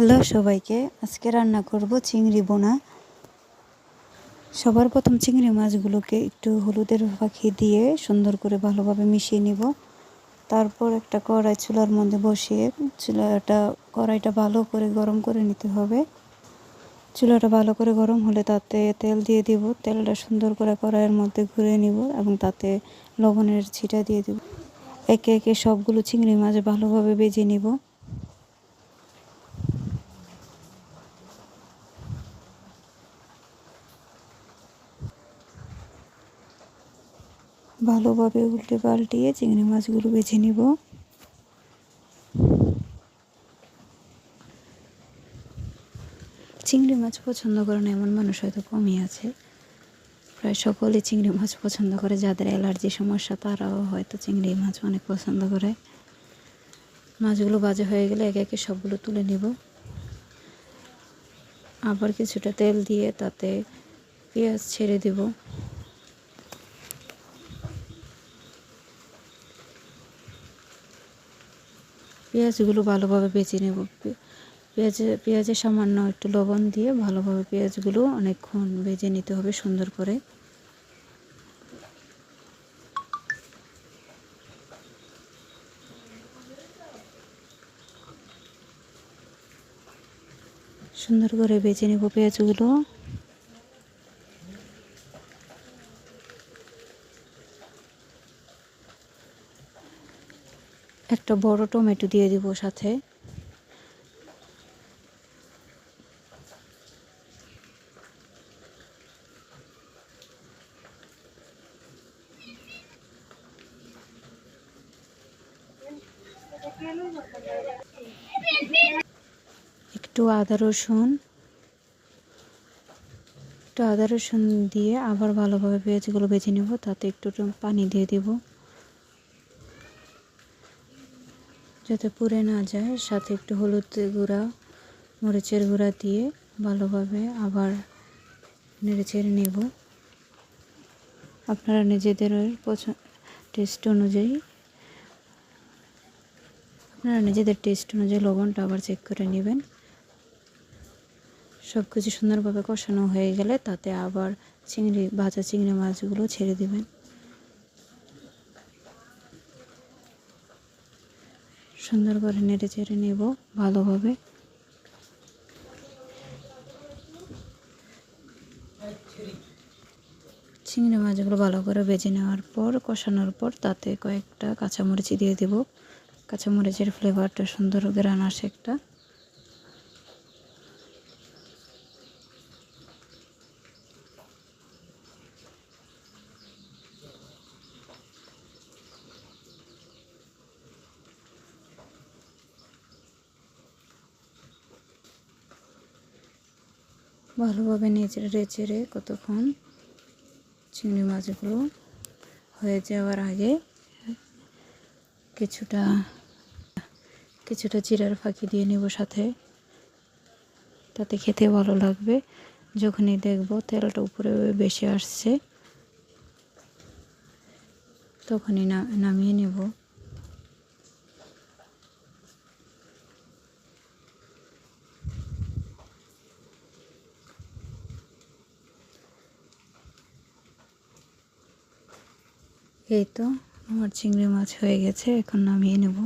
Hello সবাইকে, আজকে রান্না করব চিংড়ি বোনা। সবার প্রথম চিংড়ি মাছগুলোকে একটু হলুদের পাখি দিয়ে সুন্দর করে ভালোভাবে মিশিয়ে নিব। তারপর একটা কড়াই চুলার মধ্যে বসিয়ে চুলাটা, কড়াইটা ভালো করে গরম করে নিতে হবে। চুলাটা ভালো করে গরম হলে তাতে তেল দিয়ে দিব। তেলটা সুন্দর করে কড়াইয়ের মধ্যে ঘুরে নিব এবং তাতে লবণের ছিটা দিয়ে দিব। একে একে সবগুলো চিংড়ি মাছ ভালোভাবে বেজে নিব। ভালোভাবে উল্টে পাল্টিয়ে চিংড়ি মাছগুলো বেছে নিব। চিংড়ি মাছ পছন্দ করে না এমন মানুষ হয়তো কমই আছে। প্রায় সকলে চিংড়ি মাছ পছন্দ করে, যাদের অ্যালার্জি সমস্যা তারাও হয়তো চিংড়ি মাছ অনেক পছন্দ করে। মাছগুলো বাজে হয়ে গেলে একে একে সবগুলো তুলে নিব। আবার কিছুটা তেল দিয়ে তাতে পেঁয়াজ ছেড়ে দেব। পেঁয়াজগুলো ভালোভাবে বেছে নেব। পেঁয়াজে পেঁয়াজে সামান্য একটু লবণ দিয়ে ভালোভাবে পেঁয়াজগুলো অনেকক্ষণ ভেজে নিতে হবে সুন্দর করে। সুন্দর করে বেছে নেব পেঁয়াজগুলো। একটা বড় টমেটো দিয়ে দিব সাথে। একটু আদা রসুন। একটু আদা রসুন দিয়ে আবার ভালোভাবে পেঁয়াজগুলো বেছে নেব, তাতে একটু পানি দিয়ে দেব। যাতে পুড়ে না যায়, সাথে একটু হলুদ গুঁড়া, মরিচের গুঁড়া দিয়ে ভালোভাবে আবার নেড়ে চেড়ে নেব। আপনারা নিজেদের পছন্দ টেস্ট অনুযায়ী, আপনারা নিজেদের টেস্ট অনুযায়ী লবণটা আবার চেক করে নেবেন। সব কিছু সুন্দরভাবে কষানো হয়ে গেলে তাতে আবার চিংড়ি, ভাজা চিংড়ি মাছগুলো ছেড়ে দেবেন। সুন্দর করে নেড়ে চেড়ে নেব ভালোভাবে। চিংড়ি মাছগুলো ভালো করে বেজে নেওয়ার পর, কষানোর পর তাতে কয়েকটা কাঁচামরিচ দিয়ে দেব। কাঁচামরিচের ফ্লেভারটা সুন্দর গ্রান আসে একটা। ভালোভাবে নেচড়ে চেড়ে কতক্ষণ চিংড়ি মাছগুলো হয়ে যাওয়ার আগে কিছুটা কিছুটা জিরার ফাঁকি দিয়ে নেব সাথে। তাতে খেতে ভালো লাগবে। যখনই দেখব তেলটা উপরে বেশি আসছে, তখনই নামিয়ে নেব। এই তো আমার চিংড়ি মাছ হয়ে গেছে এখন নামিয়ে নেব।